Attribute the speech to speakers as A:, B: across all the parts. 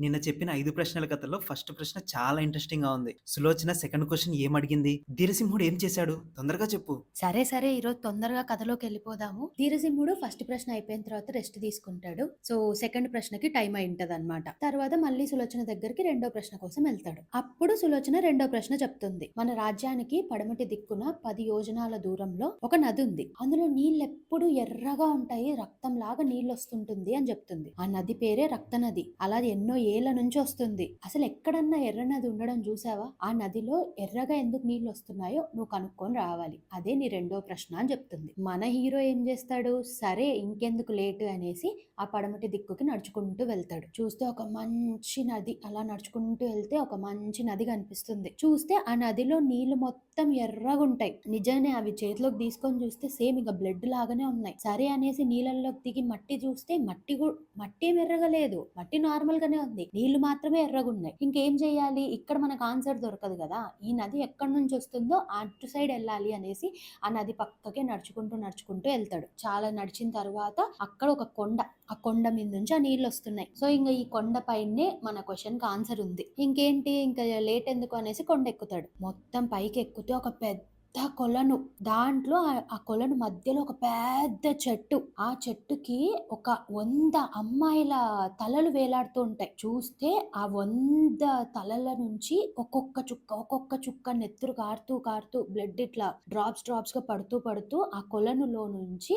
A: నిన్న చెప్పిన ఐదు ప్రశ్నల కథలో ఫస్ట్ ప్రశ్న చాలా ఇంట్రెస్టింగ్గా ఉంది. సులోచన సెకండ్ క్వశ్చన్ ఏం అడిగింది ధీరసింహుడు ఏం చేశాడు? తొందరగా చెప్పు.
B: సరే సరే ఈరోజు తొందరగా కథలోకి వెళ్ళిపోదాము ధీరసింహుడు ఫస్ట్ ప్రశ్న అయిపోయిన తర్వాత రెస్ట్ తీసుకుంటాడు. సో సెకండ్ ప్రశ్నకి టైం అయింటదనమాట. తర్వాత మళ్ళీ సులోచన దగ్గరికి రెండో ప్రశ్న కోసం వెళ్తాడు. అప్పుడు సులోచన రెండో ప్రశ్న చెప్తుంది. మన రాజ్యానికి పడమటి దిక్కున పది యోజనాల దూరంలో ఒక నది ఉంది. అందులో నీళ్ళెప్పుడు ఎర్రగా ఉంటాయి. రక్తం లాగా నీళ్ళు వస్తుంటుంది అని చెప్తుంది. ఆ నది పేరే రక్త నది. అలా ఎన్నో ఏళ్ళ నుంచి వస్తుంది. అసలు ఎక్కడన్నా ఎర్ర నది ఉండడం చూసావా? ఆ నదిలో ఎర్రగా ఎందుకు నీళ్ళు వస్తున్నాయో నువ్వు కనుక్కొని రావాలి. అదే నీ రెండో ప్రశ్న అని చెప్తుంది. మన హీరో ఏం చేస్తాడు? సరే ఇంకెందుకు లేటు అనేసి ఆ పడమటి దిక్కుకి నడుచుకుంటూ వెళ్తాడు. చూస్తే ఒక మంచి నది అలా నడుచుకుంటూ వెళ్తే ఒక మంచి నది కనిపిస్తుంది. చూస్తే ఆ నదిలో నీళ్ళు మొత్తం ఎర్రగుంటాయి. నిజానే అవి చేతిలోకి తీసుకొని చూస్తే సేమ్ ఇక బ్లడ్ లాగానే ఉన్నాయి. సరే అనేసి నీళ్ళల్లోకి దిగి మట్టి చూస్తే మట్టి మట్టి ఏం ఎర్రగా లేదు. మట్టి నార్మల్ గానే ఉంది. నీళ్ళు మాత్రమే ఎర్రగున్నాయి. ఇంకేం చేయాలి? ఇక్కడ మనకు ఆన్సర్ దొరకదు కదా! ఈ నది ఎక్కడి నుంచి వస్తుందో అటు సైడ్ వెళ్ళాలి అనేసి ఆ నది పక్కకే నడుచుకుంటూ నడుచుకుంటూ వెళ్తాడు. చాలా నడిచిన తర్వాత అక్కడ ఒక కొండ. ఆ కొండ మీద నుంచి ఆ నీళ్ళు వస్తున్నాయి. సో ఇంకా ఈ కొండ పైనే మన క్వశ్చన్కి ఆన్సర్ ఉంది. ఇంకేంటి ఇంకా లేట్ ఎందుకు అనేసి కొండ ఎక్కుతాడు. మొత్తం పైకి ఎక్కుతే ఒక పెద్ద కొలను. దాంట్లో ఆ కొలను మధ్యలో ఒక పెద్ద చెట్టు. ఆ చెట్టుకి ఒక వంద అమ్మాయిల తలలు వేలాడుతూ ఉంటాయి. చూస్తే ఆ వంద తలల నుంచి ఒక్కొక్క చుక్క, ఒక్కొక్క చుక్క నెత్తురు కారుతూ కారుతూ బ్లడ్ ఇట్లా డ్రాప్స్ డ్రాప్స్‌గా పడుతూ పడుతూ ఆ కొలనులో నుంచి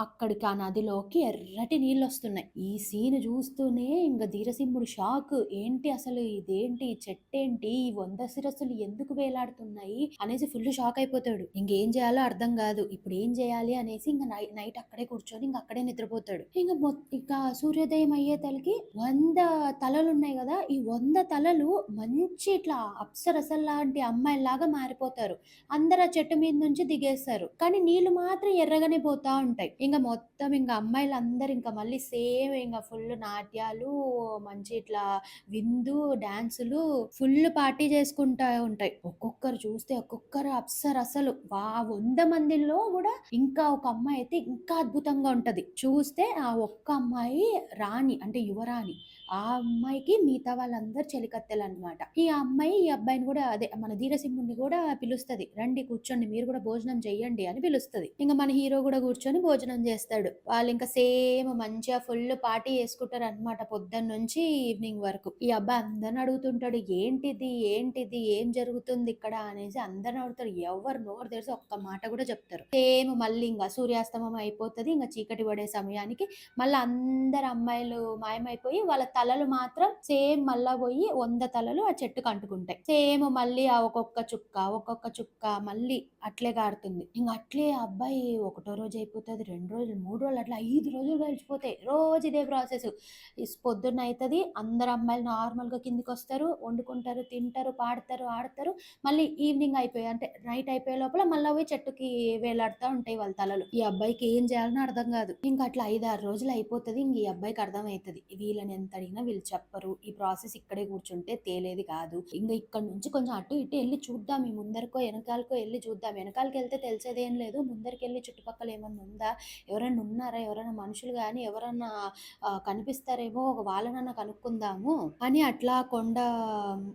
B: అక్కడికి ఆ నదిలోకి ఎర్రటి నీళ్ళు వస్తున్నాయి ఈ సీన్ చూస్తూనే ఇంకా ధీరసింహుడు షాక్. ఏంటి అసలు ఇదేంటి? చెట్టేంటి? ఈ వంద శిరస్సులు ఎందుకు వేలాడుతున్నాయి? అనేసి ఫుల్ షాక్ అయిపోతాడు. ఇంకేం చేయాలో అర్థం కాదు. ఇప్పుడు ఏం చేయాలి అనేసి ఇంకా నైట్ అక్కడే కూర్చొని ఇంక అక్కడే నిద్రపోతాడు. ఇంకా ఇంకా సూర్యోదయం ఇక సూర్యోదయం అయ్యేతలకి 100 తలలున్నాయి కదా! ఈ వంద తలలు మంచి ఇట్లా అప్సరసల్లాంటి అమ్మాయిల్లాగా మారిపోతారు. అందరూ ఆ చెట్టు మీద నుంచి దిగేస్తారు. కానీ నీళ్ళు మాత్రం ఎర్రగానే పోతా ఉంటాయి. ఇంకా మొత్తం ఇంకా అమ్మాయిలు అందరు ఇంకా మళ్ళీ సేమ్ ఇంకా ఫుల్ నాట్యాలు, మంచి ఇట్లా విందు, డాన్సులు ఫుల్ పార్టీ చేసుకుంటా ఉంటాయి. ఒక్కొక్కరు చూస్తే ఒక్కొక్కరు అసలు ఆ వంద మందిలో కూడా ఇంకా ఒక అమ్మాయి అయితే ఇంకా అద్భుతంగా ఉంటది. చూస్తే ఆ ఒక్క అమ్మాయి రాణి అంటే యువరాణి. ఆ అమ్మాయికి మిగతా వాళ్ళందరూ చెలికత్తెలనమాట. ఈ అమ్మాయి ఈ అబ్బాయిని కూడా అదే మన ధీరసింహుడిని కూడా పిలుస్తది. రండి కూర్చోండి మీరు కూడా భోజనం చెయ్యండి అని పిలుస్తది. ఇంకా మన హీరో కూడా కూర్చొని భోజనం చేస్తాడు. వాళ్ళు ఇంకా సేమ్ మంచిగా ఫుల్ పార్టీ చేసుకుంటారు అన్నమాట పొద్దున్న నుంచి ఈవినింగ్ వరకు. ఈ అబ్బాయి అందరిని అడుగుతుంటాడు. ఏంటిది? ఏంటిది? ఏం జరుగుతుంది ఇక్కడ? అనేసి అందరిని అడుగుతాడు. ఎవరు నోరు తెరిసి ఒక్క మాట కూడా చెప్తారు. సేమ్ మళ్ళీ ఇంకా సూర్యాస్తమయం అయిపోతుంది ఇంకా చీకటి పడే సమయానికి మళ్ళీ అందరు అమ్మాయిలు మాయమైపోయి వాళ్ళ తలలు మాత్రం సేమ్ మళ్ళా పోయి వంద తలలు ఆ చెట్టుకి అంటుకుంటాయి. సేమ్ మళ్ళీ ఆ ఒక్కొక్క చుక్క, ఒక్కొక్క చుక్క మళ్ళీ అట్లే కారుతుంది. ఇంక అట్లే అబ్బాయి ఒకటో రోజు అయిపోతుంది రెండు రోజులు, మూడు రోజులు అట్లా ఐదు రోజులు గడిచిపోతాయి. రోజు ఇదే ప్రాసెస్. ఇస్ పొద్దున్న అవుతుంది అందరు అమ్మాయిలు నార్మల్‌గా వస్తారు వండుకుంటారు, తింటారు, పాడతారు, ఆడతారు. మళ్ళీ ఈవినింగ్ అయిపోయి అంటే నైట్ అయిపోయి లోపల మళ్ళీ అవి చెట్టుకి వేలాడుతూ ఉంటాయి వాళ్ళ తలలు. ఈ అబ్బాయికి ఏం చేయాలని అర్థం కాదు. ఇంకా అట్లా 5, 6 రోజులు అయిపోతుంది ఇంక ఈ అబ్బాయికి అర్థమైతది. వీళ్ళని ఎంత అడిగినా వీళ్ళు చెప్పరు. ఈ ప్రాసెస్ ఇక్కడే కూర్చుంటే తేలేది కాదు. ఇంకా ఇక్కడ నుంచి కొంచెం అటు ఇటు వెళ్ళి చూద్దాం. ఈ ముందరికో వెనకాలకో వెళ్ళి చూద్దాం. వెనకాలకెళ్తే తెలిసేదేం లేదు. ముందరికి వెళ్ళి చుట్టుపక్కల ఏమన్నా ఉందా? ఎవరైనా ఉన్నారా? ఎవరైనా మనుషులు కానీ ఎవరన్నా కనిపిస్తారేమో ఒక వాళ్ళనన్నా కనుక్కుందాము అని అట్లా కొండ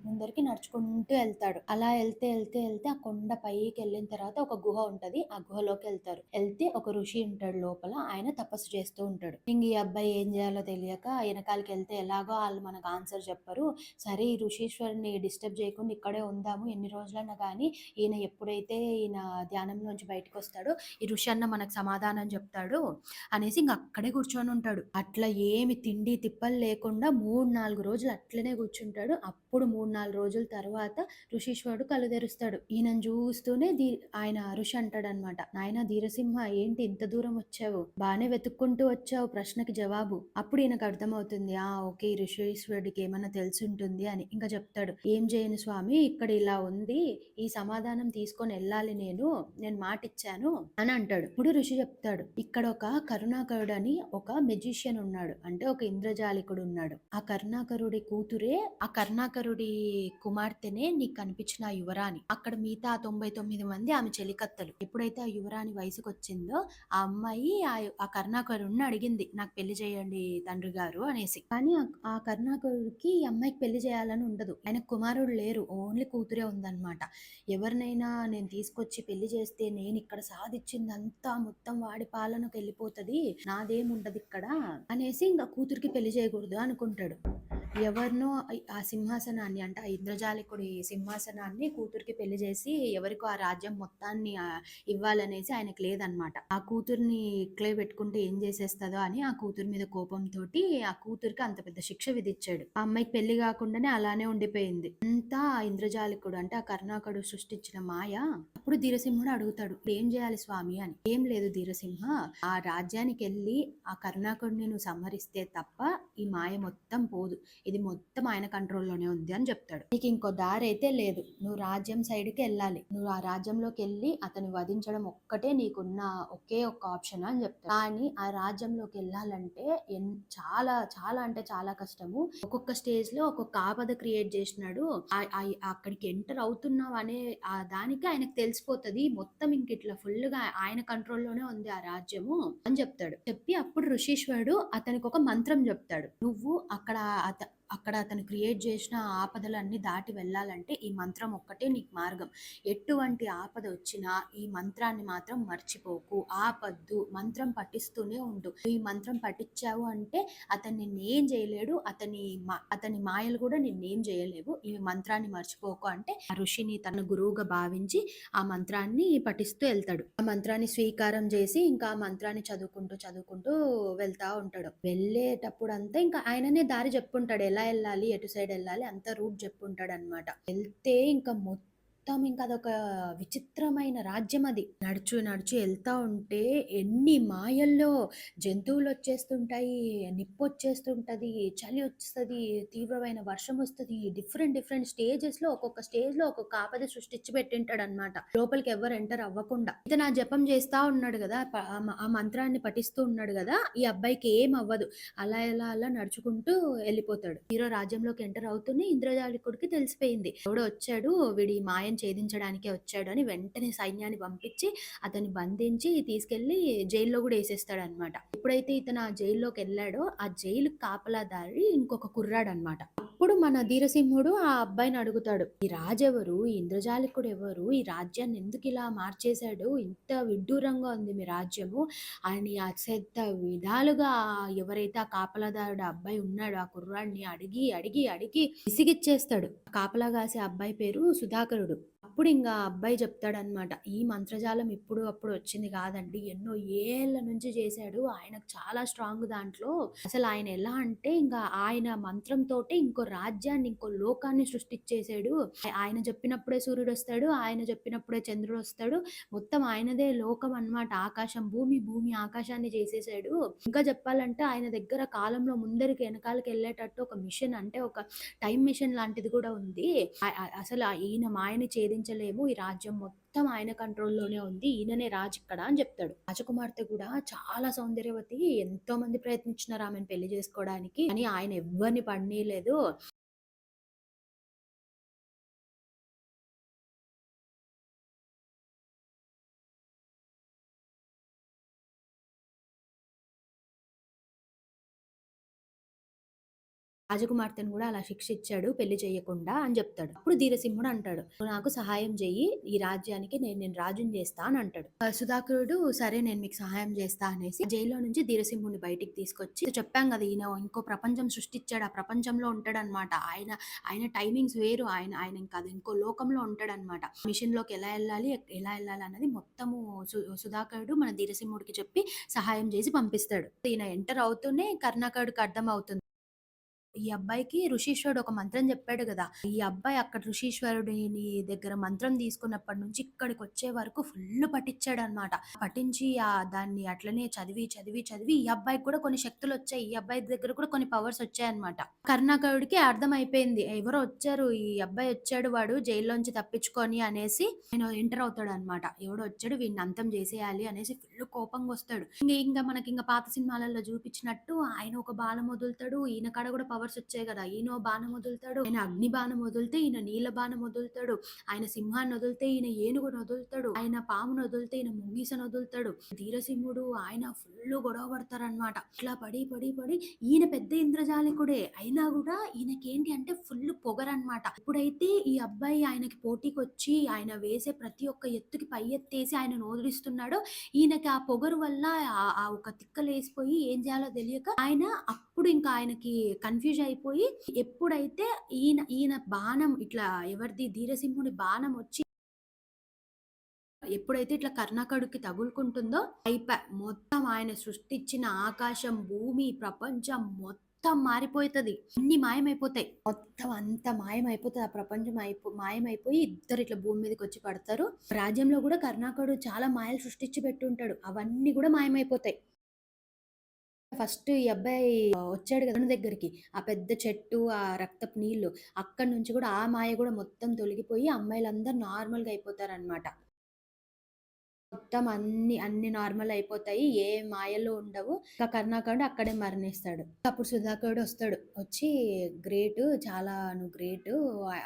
B: ముందరికి నడుచుకుంటూ వెళ్తాడు అలా వెళ్తే వెళ్తే వెళ్తే ఆ కొండ పైకెళ్ళిన తర్వాత ఒక గుహ ఉంటది. ఆ గుహలోకి వెళ్తారు వెళ్తే ఒక ఋషి ఉంటాడు లోపల. ఆయన తపస్సు చేస్తూ ఉంటాడు. ఇంక ఈ అబ్బాయి ఏం చేయాలో తెలియక వెనకాలకి వెళ్తే ఎలాగో వాళ్ళు మనకు ఆన్సర్ చెప్పరు. సరే ఈ ఋషీశ్వరుని డిస్టర్బ్ చేయకుండా ఇక్కడే ఉందాము. ఎన్ని రోజులన్నా కానీ ఈయన ఎప్పుడైతే ఈయన ధ్యానం నుంచి బయటకు వస్తాడో ఈ ఋషి అన్న మనకు సమాధానం చెప్తాడు అనేసి ఇంక అక్కడే కూర్చొని ఉంటాడు. అట్లా ఏమి తిండి తిప్పలు లేకుండా 3, 4 రోజులు అట్లనే కూర్చుంటాడు. అప్పుడు 3, 4 రోజుల తర్వాత ఋషీశ్వరుడు కళ్ళు తెరుస్తాడు. ఈయనను చూస్తూనే ధీ ఆయన ఋషి అంటాడనమాట. నాయనా ధీరసింహ ఏంటి ఇంత దూరం వచ్చావు? బానే వెతుక్కుంటూ వచ్చావు ప్రశ్నకి జవాబు. అప్పుడు ఈయనకు అర్థమవుతుంది. ఆ! ఓకే. ఋషేశ్వరుడికి ఏమన్నా తెలిసుంటుంది అని. ఇంకా చెప్తాడు. ఏం చేయను స్వామి ఇక్కడ ఇలా ఉంది. ఈ సమాధానం తీసుకొని వెళ్ళాలి నేను. నేను మాటిచ్చాను అని అంటాడు. ఇప్పుడు ఋషి చెప్తాడు. ఇక్కడ ఒక కరుణాకరుడు అని ఒక మెజిషియన్ ఉన్నాడు. అంటే ఒక ఇంద్రజాలికుడు ఉన్నాడు. ఆ కరుణాకరుడి కూతురే ఆ కరుణాకరుడి కుమార్తెనే నీకు కనిపించిన యువరాని అక్కడ మిగతా తొంభై తొమ్మిది 99 మంది ఆమె చెలికత్తలు ఎప్పుడైతే ఆ యువరాణి వయసుకొచ్చిందో ఆ అమ్మాయి ఆ ఆ అడిగింది. నాకు పెళ్ళి చేయండి తండ్రి గారు అనేసి. కానీ ఆ- ఆ కరుణాకరుడికి ఈ అమ్మాయికి పెళ్ళి చేయాలని ఉండదు ఆయన కుమారుడు లేరు ఓన్లీ కూతురే ఉందన్నమాట ఎవరినైనా నేను తీసుకొచ్చి పెళ్ళి చేస్తే నేను ఇక్కడ సాధించిందంతా మొత్తం వాడి పాలనకు వెళ్ళిపోతుంది నాదేం ఉండదు ఇక్కడ అనేసి ఇంకా కూతురికి పెళ్ళి చేయకూడదు అనుకుంటాడు ఎవరినో ఆ- ఆ సింహాసనాన్ని అంటే ఆ ఇంద్రజాలికుడి సింహాసనాన్ని కూతురికి పెళ్ళి చేసి ఎవరికో ఆ రాజ్యం మొత్తాన్ని ఇవ్వాలనేసి ఆయనకు లేదనమాట ఆ కూతుర్ని ఇక్కడే పెట్టుకుంటే ఏం చేసేస్తుందో అని ఆ కూతురు మీద కోపంతో ఆ కూతురికి అంత పెద్ద శిక్ష విధించాడు ఆ అమ్మాయికి పెళ్ళి కాకుండానే అలానే ఉండిపోయింది. అంతా ఇంద్రజాలికుడు అంటే ఆ కర్ణాకుడు సృష్టించిన మాయ. అప్పుడు ధీరసింహుడు అడుగుతాడు ఏం చేయాలి స్వామి? అని. ఏం లేదు ధీరసింహ ఆ రాజ్యానికి వెళ్ళి ఆ కర్ణాకుడిని నువ్వు సంహరిస్తే తప్ప ఈ మాయ మొత్తం పోదు. ఇది మొత్తం ఆయన కంట్రోల్లోనే ఉంది అని చెప్తాడు. నీకు ఇంకో దారి అయితే లేదు. నువ్వు రాజ్యం సైడ్కి వెళ్ళాలి. నువ్వు ఆ రాజ్యంలోకి వెళ్ళి అతన్ని వధించడం ఒక్కటే నీకున్న ఒకే ఒక్క ఆప్షన్ అని చెప్తాను కానీ ఆ రాజ్యంలోకి వెళ్ళాలంటే ఎన్ చాలా చాలా అంటే చాలా కష్టము. ఒక్కొక్క స్టేజ్లో ఒక్కొక్క ఆపద క్రియేట్ చేసినాడు. అక్కడికి ఎంటర్ అవుతున్నావు అనే దానికి ఆయనకు తెలిసిపోతుంది. మొత్తం ఇంక ఇట్లా ఫుల్గా ఆయన కంట్రోల్లోనే ఉంది ఆ రాజ్యము అని చెప్తాడు. చెప్పి అప్పుడు ఋషీశ్వరుడు అతనికి ఒక మంత్రం చెప్తాడు. నువ్వు అక్కడ అక్కడ అతను క్రియేట్ చేసిన ఆపదలన్నీ దాటి వెళ్ళాలంటే ఈ మంత్రం ఒక్కటే నీకు మార్గం. ఎటువంటి ఆపద వచ్చినా ఈ మంత్రాన్ని మాత్రం మర్చిపోకు. ఆపద్దు. మంత్రం పఠిస్తూనే ఉండు. ఈ మంత్రం పఠించావు అంటే అతన్ని నిన్నేం చేయలేడు. అతని మా- అతని మాయలు కూడా నిన్నేం చేయలేవు. ఈ మంత్రాన్ని మర్చిపోకు అంటే ఆ ఋషిని తన గురువుగా భావించి ఆ మంత్రాన్ని పఠిస్తూ వెళ్తాడు. ఆ మంత్రాన్ని స్వీకారం చేసి ఇంకా ఆ మంత్రాన్ని చదువుకుంటూ చదువుకుంటూ వెళ్తా ఉంటాడు. వెళ్ళేటప్పుడు అంతా ఇంకా ఆయననే దారి చెప్పుంటాడు. ఎలా వెళ్ళాలి ఎటు సైడ్ వెళ్ళాలి అంత రూట్ చెప్పుంటాడు అనమాట వెళ్తే ఇంకా మొత్తం మొత్తం ఇంకా అదొక విచిత్రమైన రాజ్యం అది. నడుచు నడుచు వెళ్తా ఉంటే ఎన్ని మాయల్లో జంతువులు వచ్చేస్తుంటాయి నిప్పు వచ్చేస్తుంటుంది చలి వస్తుంది తీవ్రమైన వర్షం వస్తుంది డిఫరెంట్ డిఫరెంట్ స్టేజెస్లో ఒక్కొక్క స్టేజ్లో ఒక్కొక్క ఆపద సృష్టించి పెట్టింటాడు అనమాట లోపలికి ఎవరు ఎంటర్ అవ్వకుండా. ఇతను ఆ జపం చేస్తా ఉన్నాడు కదా ఆ మంత్రాన్ని పఠిస్తూ ఉన్నాడు కదా ఈ అబ్బాయికి ఏం అవ్వదు. అలా ఎలా అలా నడుచుకుంటూ వెళ్ళిపోతాడు. హీరో రాజ్యంలోకి ఎంటర్ అవుతూనే ఇంద్రజాలికుడికి తెలిసిపోయింది. ఎవడో వచ్చాడు వీడి మాయం ఛేదించడానికే వచ్చాడు అని వెంటనే సైన్యాన్ని పంపించి అతన్ని బంధించి తీసుకెళ్ళి జైల్లో కూడా వేసేస్తాడు అనమాట ఎప్పుడైతే ఇతను ఆ జైల్లోకి వెళ్ళాడో ఆ జైలు కాపలాదారి ఇంకొక కుర్రాడు అనమాట అప్పుడు మన ధీరసింహుడు ఆ అబ్బాయిని అడుగుతాడు ఈ రాజెవరు? ఈ ఇంద్రజాలికుడు ఎవరు ఈ రాజ్యాన్ని ఎందుకు ఇలా మార్చేశాడు? ఇంత విడ్డూరంగా ఉంది మీ రాజ్యము. అని అత్యంత విధాలుగా ఎవరైతే ఆ కాపలాదారుడు అబ్బాయి ఉన్నాడో ఆ కుర్రాడిని అడిగి అడిగి అడిగి విసిగిచ్చేస్తాడు. కాపలా కాసే అబ్బాయి పేరు సుధాకరుడు. అప్పుడు ఇంకా అబ్బాయి చెప్తాడనమాట ఈ మంత్రజాలం ఇప్పుడు అప్పుడు వచ్చింది కాదండి. ఎన్నో ఏళ్ళ నుంచి చేశాడు. ఆయనకు చాలా స్ట్రాంగ్ దాంట్లో. అసలు ఆయన ఎలా అంటే ఇంకా ఆయన మంత్రంతో ఇంకో రాజ్యాన్ని ఇంకో లోకాన్ని సృష్టించేశాడు ఆయన చెప్పినప్పుడే సూర్యుడు వస్తాడు. ఆయన చెప్పినప్పుడే చంద్రుడు వస్తాడు. మొత్తం ఆయనదే లోకం అన్నమాట. ఆకాశం భూమి భూమి ఆకాశాన్ని చేసేసాడు ఇంకా చెప్పాలంటే ఆయన దగ్గర కాలంలో ముందరికి వెనకాలకి వెళ్ళేటట్టు ఒక మిషన్ అంటే ఒక టైం మిషన్ లాంటిది కూడా ఉంది. అసలు ఈయన మాయని ఛేదించలేము ఈ రాజ్యం మొత్తం ఆయన కంట్రోల్లోనే ఉంది. ఈయననే రాజు ఇక్కడ అని చెప్తాడు. రాజకుమార్తె కూడా చాలా సౌందర్యవతి. ఎంతో మంది ప్రయత్నించినారు ఆమెను పెళ్ళి చేసుకోవడానికి. కానీ ఆయన ఎవ్వరిని పడనీయలేదు. రాజకుమార్తెను కూడా అలా శిక్షించాడు పెళ్ళి చేయకుండా అని చెప్తాడు. అప్పుడు ధీరసింహుడు అంటాడు నాకు సహాయం చెయ్యి ఈ రాజ్యానికి నేను నేను రాజుని చేస్తా అని అంటాడు. సుధాకరుడు సరే నేను మీకు సహాయం చేస్తా అనేసి జైల్లో నుంచి ధీరసింహుడిని బయటికి తీసుకొచ్చి చెప్పాం కదా ఈయన ఇంకో ప్రపంచం సృష్టించాడు ఆ ప్రపంచంలో ఉంటాడనమాట. ఆయన ఆయన టైమింగ్స్ వేరు ఆయన ఆయన ఇంకా ఇంకో లోకంలో ఉంటాడనమాట. మిషన్లోకి ఎలా వెళ్ళాలి ఎలా వెళ్ళాలి అన్నది మొత్తము సు- సుధాకరుడు మన ధీరసింహుడికి చెప్పి సహాయం చేసి పంపిస్తాడు. ఈయన ఎంటర్ అవుతూనే కర్ణాకరుడికి అర్థం అవుతుంది ఈ అబ్బాయికి ఋషీశ్వరుడు ఒక మంత్రం చెప్పాడు కదా. ఈ అబ్బాయి అక్కడ ఋషీశ్వరుడిని దగ్గర మంత్రం తీసుకున్నప్పటి నుంచి ఇక్కడికి వచ్చే వరకు ఫుల్ పఠించాడు అనమాట పఠించి ఆ దాన్ని అట్లనే చదివి చదివి చదివి ఈ అబ్బాయికి కూడా కొన్ని శక్తులు వచ్చాయి. ఈ అబ్బాయి దగ్గర కూడా కొన్ని పవర్స్ వచ్చాయన్నమాట. కర్ణాకరుడికి అర్థం అయిపోయింది ఎవరో వచ్చారు ఈ అబ్బాయి వచ్చాడు వాడు జైల్లోంచి తప్పించుకొని అనేసి నేను ఎంటర్ అవుతాడు అనమాట ఎవడో వచ్చాడు వీడిని అంతం చేసేయాలి అనేసి ఫుల్ కోపంగా వస్తాడు. ఇంకా ఇంకా మనకి ఇంకా పాత సినిమాలలో చూపించినట్టు ఆయన ఒక బాలం వదులుతాడు ఈయన కాడ కూడా పవర్ పవర్స్ వచ్చాయి కదా. ఈయన బాణం వదులుతాడు ఆయన అగ్ని బాణం వదిలితే ఈయన నీళ్ళ బాణం వదులుతాడు ఆయన సింహాన్ని వదిలితే ఈయన ఏనుగును వదులుతాడు ఆయన పామును వదిలితే ఈయన ముంగీసను వదులుతాడు. ధీరసింహుడు ఆయన ఫుల్ గొడవ పడతారనమాట ఇట్లా పడి పడి పడి ఈయన పెద్ద ఇంద్రజాలికుడే. అయినా కూడా ఈయనకి ఏంటి అంటే ఫుల్ పొగరనమాట ఇప్పుడైతే ఈ అబ్బాయి ఆయనకి పోటీకి వచ్చి ఆయన వేసే ప్రతి ఒక్క ఎత్తుకి పై ఎత్తేసి ఆయన ఓదిరిస్తున్నాడో ఈయనకి ఆ పొగరు వల్ల ఆ- ఒక తిక్కలేసిపోయి ఏం చేయాలో తెలియక ఆయన అప్పుడు ఇంకా ఆయనకి కన్ఫ్యూజ్ అయిపోయి ఎప్పుడైతే ఈయన ఈయన బాణం ఇట్లా ఎవరిది ధీరసింహుడి బాణం వచ్చి ఎప్పుడైతే ఇట్లా కర్ణాకడుకి తగులుకుంటుందో అయిపో మొత్తం ఆయన సృష్టించిన ఆకాశం భూమి ప్రపంచం మొత్తం మారిపోతుంది. అన్ని మాయమైపోతాయి. మొత్తం అంత మాయమైపోతుంది. ఆ ప్రపంచం అయిపో మాయమైపోయి ఇద్దరు ఇట్లా భూమి మీదకి వచ్చి పడతారు. రాజ్యంలో కూడా కర్ణాకడు చాలా మాయలు సృష్టించి పెట్టుంటాడు. అవన్నీ కూడా మాయమైపోతాయి. ఫస్ట్ ఈ అబ్బాయి వచ్చాడు కదా దగ్గరికి. ఆ పెద్ద చెట్టు ఆ రక్తపు నీళ్ళు. అక్కడి నుంచి కూడా ఆ మాయ కూడా మొత్తం తొలగిపోయి అమ్మాయిలందరూ నార్మల్గా అయిపోతారనమాట మొత్తం అన్ని అన్ని నార్మల్ అయిపోతాయి. ఏ మాయలు ఉండవు. ఇంకా కర్ణాకరుడు అక్కడే మరణిస్తాడు. అప్పుడు సుధాకరుడు వస్తాడు. వచ్చి గ్రేట్ చాలా నువ్వు గ్రేట్.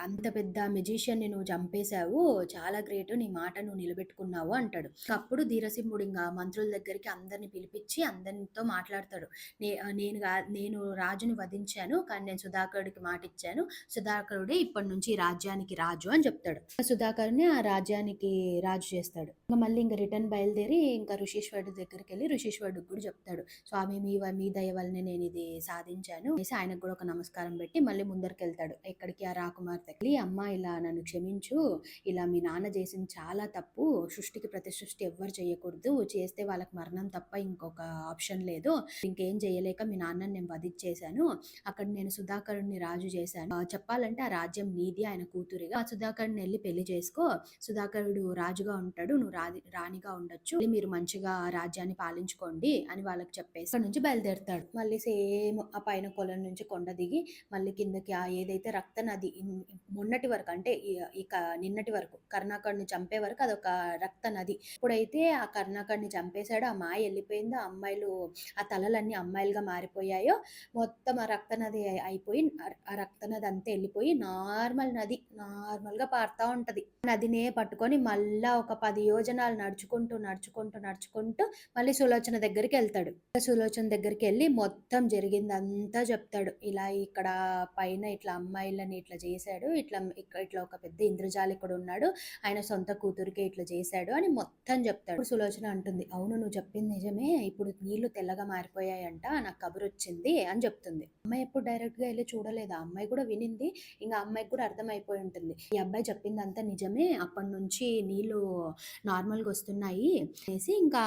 B: అంత పెద్ద మెజిషియన్ నువ్వు చంపేశావు. చాలా గ్రేట్. నీ మాట నువ్వు నిలబెట్టుకున్నావు అంటాడు. అప్పుడు ధీరసింహుడు ఇంకా మంత్రుల దగ్గరికి అందరిని పిలిపించి అందరితో మాట్లాడతాడు. నే నేను నేను రాజుని వధించాను. కానీ నేను సుధాకరుడికి మాట ఇచ్చాను. సుధాకరుడే ఇప్పటి నుంచి ఈ రాజ్యానికి రాజు అని చెప్తాడు. సుధాకరుని ఆ రాజ్యానికి రాజు చేస్తాడు. ఇంకా మళ్ళీ ఇంకా రిటర్న్ బయలుదేరి ఇంకా ఋషీశ్వరుడి దగ్గరికి వెళ్ళి ఋషీశ్వరుడికి కూడా చెప్తాడు. స్వామి మీ వ- మీ దయ వల్లనే నేను ఇది సాధించాను అనేసి ఆయనకు కూడా ఒక నమస్కారం పెట్టి మళ్ళీ ముందరికి వెళ్తాడు ఎక్కడికి ఆ రాకుమార్తె వెళ్ళి అమ్మ ఇలా నన్ను క్షమించు. ఇలా మీ నాన్న చేసింది చాలా తప్పు. సృష్టికి ప్రతి సృష్టి ఎవ్వరు చేయకూడదు. చేస్తే వాళ్ళకి మరణం తప్ప ఇంకొక ఆప్షన్ లేదు. ఇంకేం చేయలేక మీ నాన్నని నేను వధించేశాను. అక్కడ నేను సుధాకరుణ్ణి రాజు చేశాను. చెప్పాలంటే ఆ రాజ్యం నీది. ఆయన కూతురిగా. ఆ వెళ్ళి పెళ్ళి చేసుకో. సుధాకరుడు రాజుగా ఉంటాడు. నువ్వు రాజు రాణిగా ఉండొచ్చు. మీరు మంచిగా రాజ్యాన్ని పాలించుకోండి అని వాళ్ళకి చెప్పేసి అక్కడ నుంచి బయలుదేరుతాడు. మళ్ళీ సేమ్ ఆ పైన కొలం నుంచి కొండ దిగి మళ్ళీ కిందకి ఆ ఏదైతే రక్త నది మొన్నటి వరకు అంటే ఇక నిన్నటి వరకు కర్ణాకర్ని చంపే వరకు అదొక రక్త నది. ఇప్పుడైతే ఆ కర్ణాకర్ని చంపేశాడు ఆ మాయ వెళ్ళిపోయింది ఆ అమ్మాయిలు ఆ తలలన్నీ అమ్మాయిలుగా మారిపోయాయో మొత్తం ఆ రక్త నది అయిపోయి ఆ- రక్త నది అంతా వెళ్ళిపోయి నార్మల్ నది నార్మల్గా పారుతా ఉంటది. నదినే పట్టుకొని మళ్ళా ఒక పది యోజనాలు నడుచుకుంటూ నడుచుకుంటూ నడుచుకుంటూ మళ్ళీ సులోచన దగ్గరికి వెళ్తాడు. సులోచన దగ్గరికి వెళ్ళి మొత్తం జరిగిందంతా చెప్తాడు. ఇలా ఇక్కడ పైన ఇట్లా అమ్మాయిలని ఇట్లా చేశాడు. ఇట్లా ఇక్కడ ఇట్లా ఒక పెద్ద ఇంద్రజాలికుడు ఉన్నాడు. ఆయన సొంత కూతురికే ఇట్లా చేశాడు అని మొత్తం చెప్తాడు. సులోచన అంటుంది అవును నువ్వు చెప్పింది నిజమే. ఇప్పుడు నీళ్ళు తెల్లగా మారిపోయాయంట. నాకు కబురు వచ్చింది అని చెప్తుంది. అమ్మాయి ఎప్పుడు డైరెక్ట్గా వెళ్ళి చూడలేదు. ఆ అమ్మాయి కూడా వినింది. ఇంకా అమ్మాయికి కూడా అర్థమైపోయి ఉంటుంది. ఈ అబ్బాయి చెప్పిందంతా నిజమే. అప్పటి నుంచి నీళ్ళు నార్మల్గా వస్తున్నాయి అనేసి ఇంకా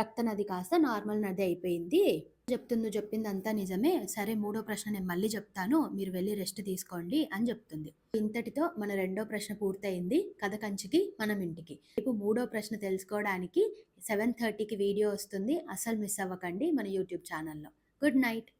B: రక్త నది కాస్త నార్మల్ నది అయిపోయింది. చెప్తుందో చెప్పింది అంతా నిజమే. సరే మూడో ప్రశ్న నేను మళ్ళీ చెప్తాను. మీరు వెళ్ళి రెస్ట్ తీసుకోండి అని చెప్తుంది. ఇంతటితో మన రెండో ప్రశ్న పూర్తయింది. కథ కంచికి మనం ఇంటికి. రేపు మూడో ప్రశ్న తెలుసుకోవడానికి సెవెన్ థర్టీకి వీడియో వస్తుంది. అసలు మిస్ అవ్వకండి మన యూట్యూబ్ ఛానల్లో. Good night.